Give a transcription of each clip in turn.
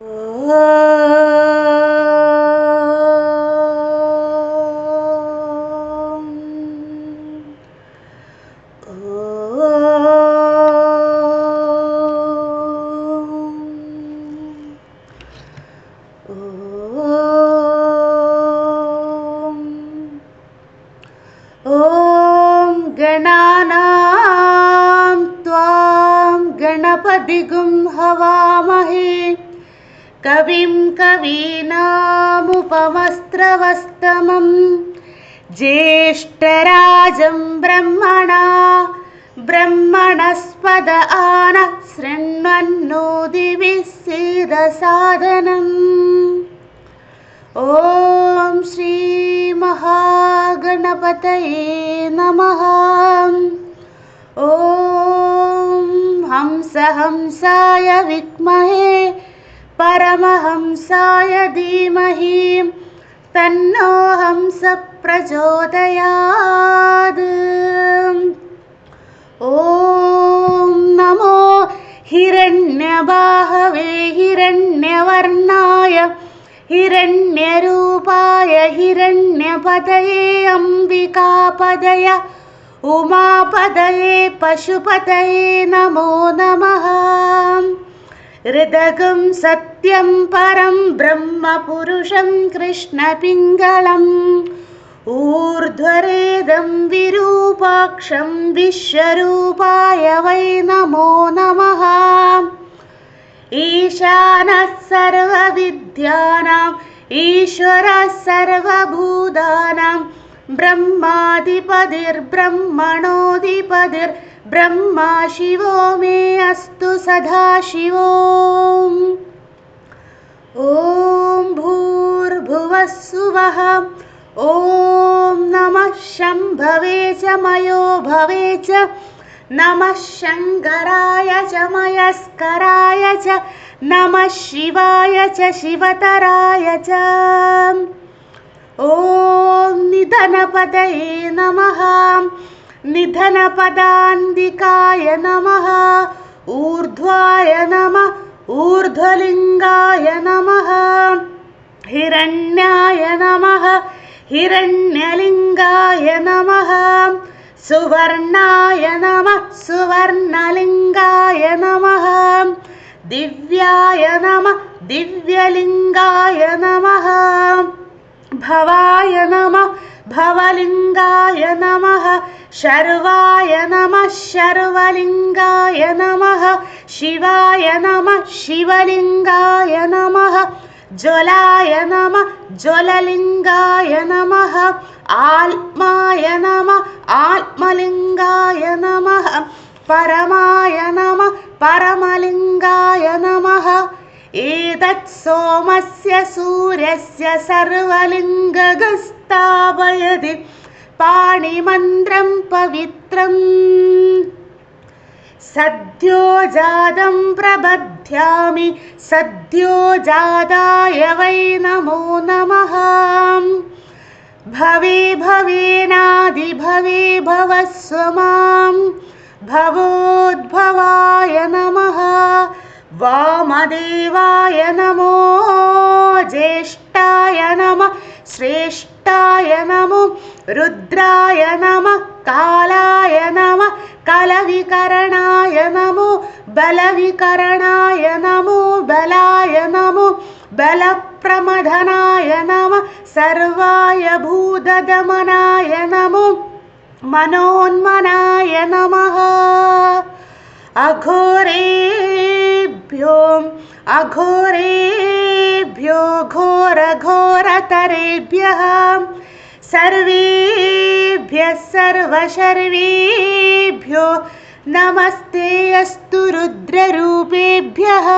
ॐ कवीनामुपमस्त्रवस्तमं ज्येष्ठराजं ब्रह्मणा ब्रह्मणस्पद आन शृण्वन्नोदिभिः सीदसादनम् ॐ श्रीमहागणपतये नमः। ॐ हंसहंसाय विद्महे परमहंसाय धीमहि तन्नो हंस प्रचोदयात् ॐ नमो हिरण्यबाहवे हिरण्यवर्णाय हिरण्यरूपाय हिरण्यपदये अम्बिकापदय उमापदये पशुपतये नमो नमः हृदगं सत्यं परं ब्रह्मपुरुषं कृष्णपिङ्गलम् ऊर्ध्वरेदं विरूपाक्षं विश्वरूपाय वै नमो नमः। ईशानः सर्वविद्यानाम् ईश्वरः सर्वभूतानां ब्रह्माधिपतिर्ब्रह्मणोऽधिपतिर्ब्रह्मा शिवो मे अस्तु सदाशिवो ॐ भूर्भुवः सुवः ॐ नमः शम्भवे च मयो भवे च नमः शङ्कराय च मयस्कराय च नमः शिवाय च शिवतराय च। ॐ निधनपदये नमः निधनपदान्तिकाय नमः ऊर्ध्वाय नमः ऊर्ध्वलिङ्गाय नमः हिरण्याय नमः हिरण्यलिङ्गाय नमः सुवर्णाय नमः सुवर्णलिङ्गाय नमः दिव्याय नमः दिव्यलिङ्गाय नमः भवाय नमः भवलिङ्गाय नमः। शर्वाय नमः शर्वलिङ्गाय नमः। शिवाय नमः शिवलिङ्गाय नमः। ज्वलाय नमः ज्वललिङ्गाय नमः। आत्माय नमः आत्मलिङ्गाय नमः। परमाय नमः परमलिङ्गाय नमः। एतत् सोमस्य सूर्यस्य सर्वलिङ्गगस्तावयति पाणिमन्त्रं पवित्रम् सद्यो जातं प्रबध्यामि सद्यो जादाय वै नमो नमः भवे भवेनादिभवे भवस्व माँ भवोद्भवाय नमः वामदेवाय नमो ज्येष्ठाय नमः श्रेष्ठाय नमो रुद्राय नमः कालाय नमः कलविकरणाय नमो बलविकरणाय नमो बलाय नमो बलप्रमदनाय नमः सर्वाय भूतदमनाय नमो मनोन्मनाय नमः अघोरेभ्यो अघोरेभ्यो घोरघोरतरेभ्यः। सर्वेभ्यः सर्वशर्वेभ्यो नमस्ते अस्तु रुद्ररूपेभ्यः।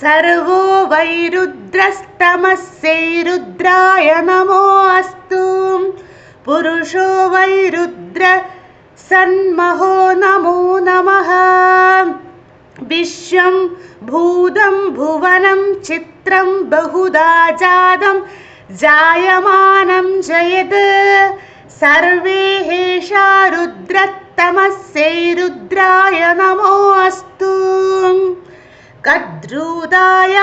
सर्वो वैरुद्रस्तमस्यैरुद्राय नमो अस्तु। पुरुषो वैरुद्र सन्महो नमो नमः। विश्वं भूतं भुवनं चित्रं बहुधा जातं जायमानं जयत्। सर्वे हेषा रुद्रत्तमस्यै रुद्राय नमो अस्तु कद्रूदाय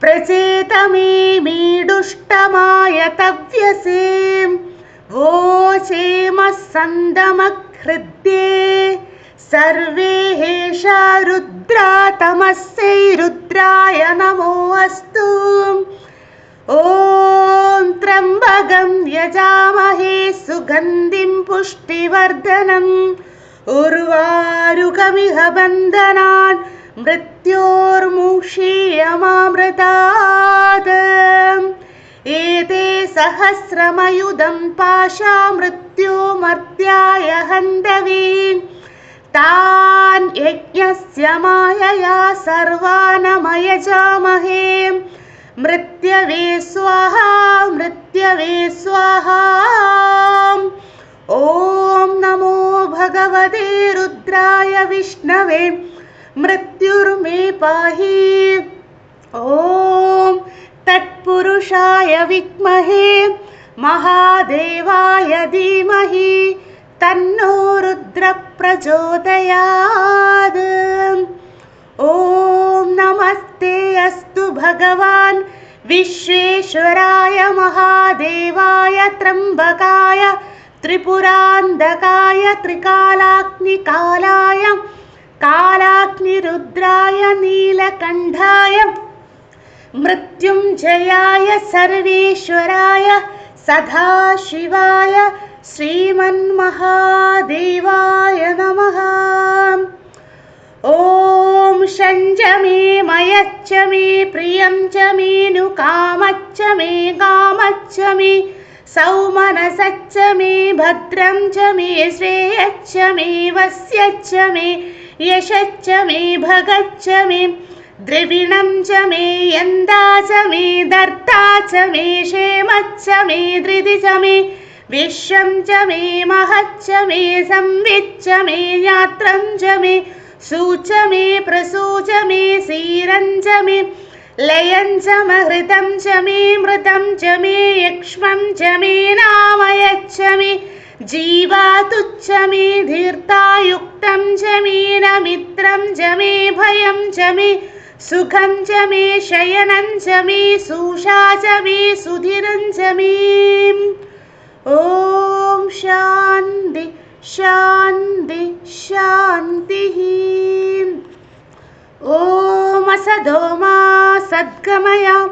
प्रचेतमे मीडुष्टमाय तव्यसे वोचेमः सन्दमहृद्ये सर्वे हेषा रुद्रा तमस्यै रुद्राय नमो अस्तु। ॐ त्र्यम्बकं यजामहे सुगन्धिं पुष्टिवर्धनम्। उर्वारुकमिह बन्धनान् मृत्योर्मुषीयमामृतात् एते सहस्रमयुधं पाशा मृत्योमर्त्याय हन्दवी तान् यज्ञस्य मायया सर्वानमयजामहे मृत्यवे स्वाहा मृत्यवे स्वाहा। ॐ नमो भगवते रुद्राय विष्णवे। मृत्युर्मे पाहि। ॐ तत्पुरुषाय विद्महे, महादेवाय धीमहि, तन्नो रुद्रप्रचोदयात्। ॐ नमस्ते अस्तु भगवान्, विश्वेश्वराय महादेवाय त्र्यम्बकाय, त्रिपुरान्धकाय, त्रिकालाग्निकालाय, कालाग्निरुद्राय, नीलकण्ठाय। मृत्युञ्जयाय सर्वेश्वराय सदाशिवाय श्रीमन्महादेवाय नमः। ॐ शञ्च मे मयच्च मे प्रियं च मेनुकामच्च मे कामच्च मे सौमनसच्च मे भद्रं च मे श्रेयश्च मे वस्यच्च मे यशश्च मे भगच्च मे द्रविणं च मे यन्दा च मे दर्ता च मे क्षेमच्च मे धृति च मे विश्वं च मे महच्च मे संविच्च मे यात्रं च मे सूच मे प्रसूच मे सीरं च मे लयं च महृतं च मे मृतं च मे यक्ष्मं च मे नामयच्च मे जीवातुच्च मे धीर्तायुक्तं च मे न मित्रं च मे भयं च मे सुखं च मे शयनं च मे सूषा च मे सुधिरं च मे। ॐ शान्ति शान्ति शान्तिः। ॐ असदो मा सद्गमय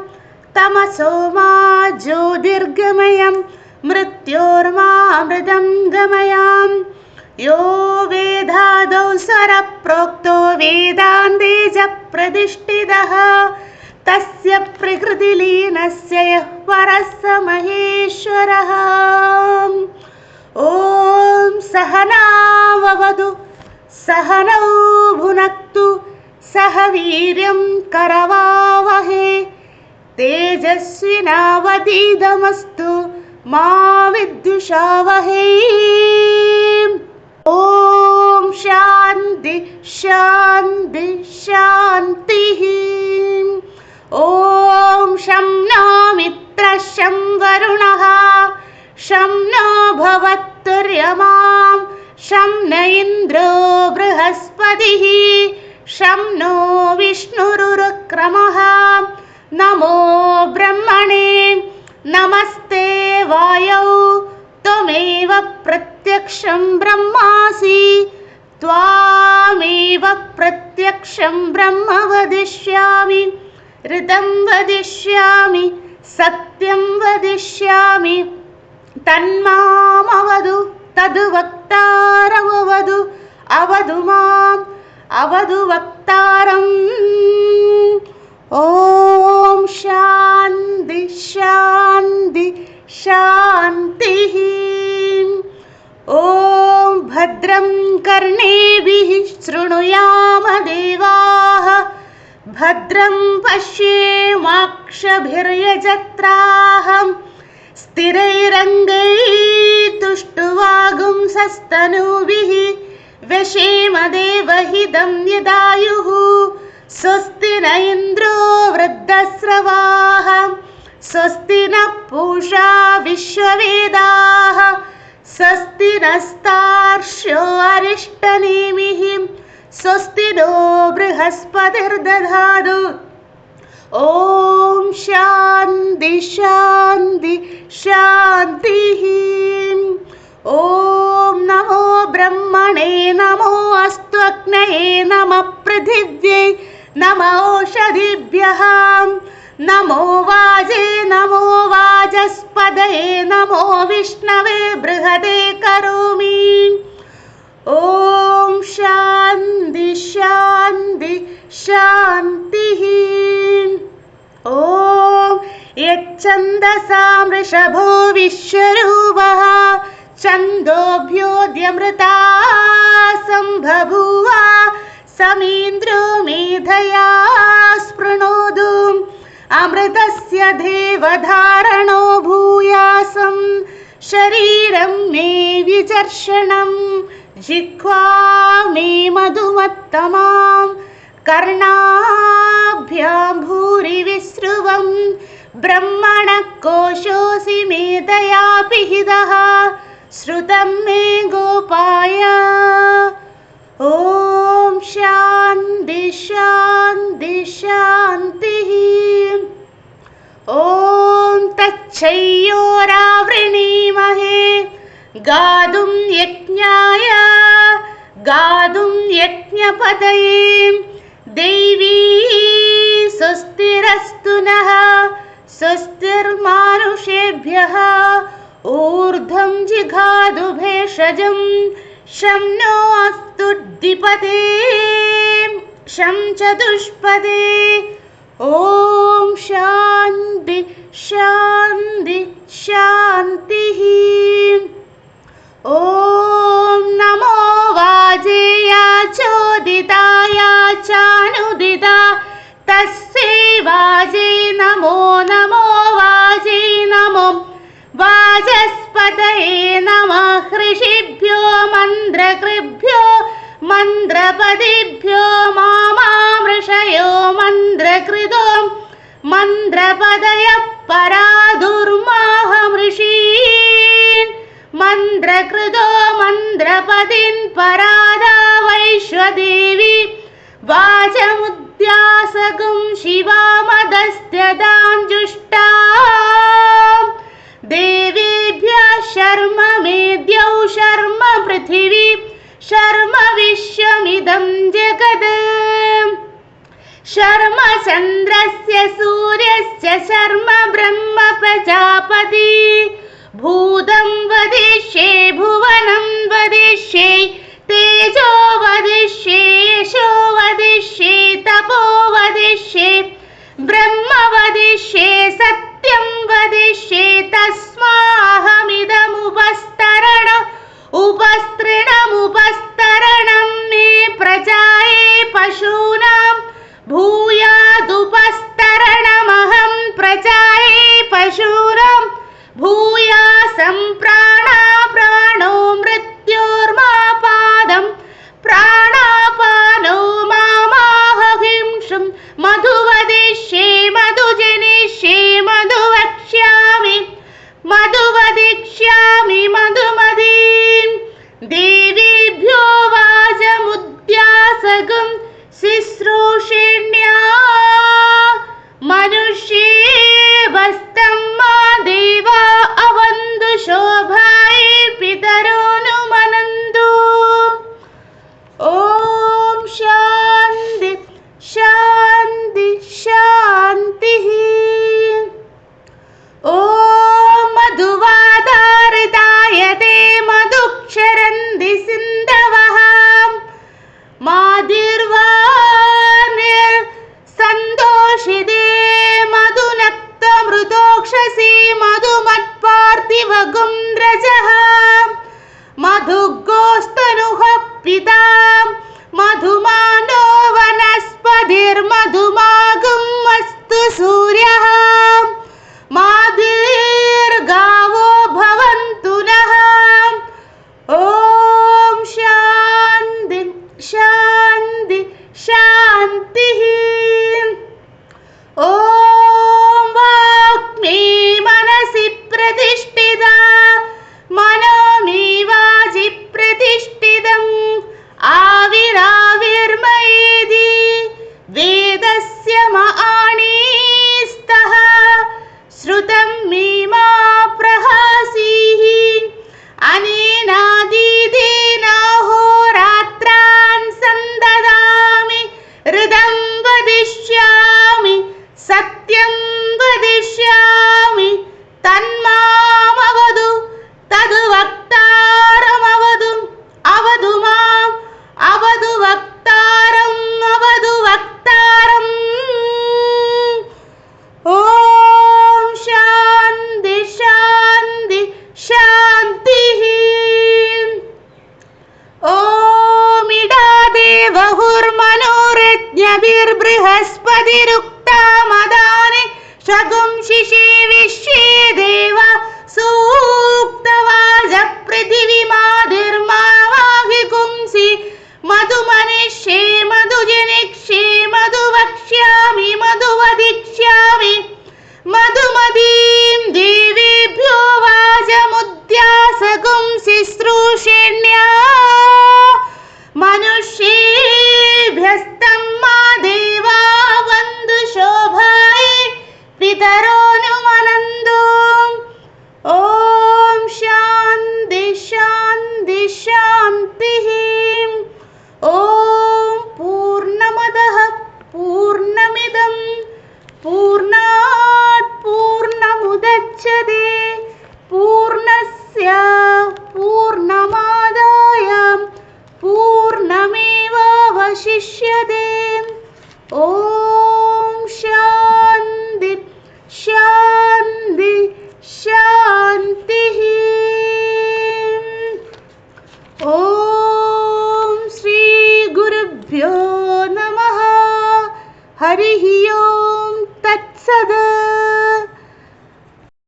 तमसो मा ज्योतिर्गमयं मृत्योर्मामृतं गमयाम् यो वेदादौ स्वरप्रोक्तो वेदान्ते प्रतिष्ठितः। तस्य प्रकृतिलीनस्य यः परः स महेश्वरः। ॐ सहनाववतु सहनौ भुनक्तु सह वीर्यं करवावहे। तेजस्विनावतीदमस्तु मा विद्विषावहे ॐ शान्ति शान्ति शान्तिः। ॐ वदिष्यामि। तन्मामवदु तद् वक्तारमवदु अवधु माम् अवधु वक्तारम्। ॐ शान्ति शान्ति शान्तिः। ॐ भद्रं कर्णेभिः शृणुयाम देवाः भद्रं पश्येमाक्षभिर्यजत्राहं स्थिरैरङ्गैः तुष्टुवागुंसस्तनूभिः व्यशेम देवहिदं यदायुः स्वस्ति न इन्द्रो वृद्धस्रवाः स्वस्ति नः पूषा विश्ववेदाः स्वस्ति नस्तार्क्ष्यो अरिष्टनेमिः स्वस्ति नो बृहस्पतिर्दधातु। ॐ शान्ति शान्ति शान्तिः। ॐ नमो ब्रह्मणे नमो अस्त्वग्नये नमः पृथिव्यै नम ओषधिभ्यः नमो वाजे नमो वाजस्पदये नमो विष्णवे बृहदे करोमि। ओम शांति शांति शांति। ओम यन्दसामृषभो विश्वरूपः छन्दोभ्योऽद्यमृता सम्भभूव, समीन्द्रो मेधया स्पृणोदु अमृतस्य देवधारणो भूयासं शरीरं मे विचर्षण जिह्वा मे मधुमत्तमां कर्णाभ्यां भूरि विसृवं ब्रह्मणः कोशोऽसि मेधया पिहितः श्रुतं मे गोपाय। ॐ शान्ति शान्ति शान्तिः। ॐ तच्छय्योरावृणीमहे गातुं यज्ञाय गातुं यज्ञपदये। देवी स्वस्तिरस्तु नः। स्वस्तिर्मानुषेभ्यः। ऊर्ध्वं जिघातु भेषजं शं नो द्विपदे। शं चतुष्पदे ॐ शान्ति शान्ति शान्तिः। ॐ नमो वाजेया चोदिताया चानुदिता तस्यै वाजे नमो नमो वाजे नमो। वाचस्पतये नमः ऋषिभ्यो मन्द्रकृभ्यो मन्द्रपदिभ्यो मामामृषयो मन्द्रकृतो मन्द्रपदयः परादुर्माहमृषीन् मन्द्रकृतो मन्द्रपदिन् परादा वैश्वदेवी वाचमुद्यासगुं शिवामदस्त्यदां जुष्टा देवेभ्यः शर्म मेद्यौ शर्म पृथिवी शर्म विश्वमिदं जगद शर्म चन्द्रस्य सूर्यस्य शर्म ब्रह्म भूयासं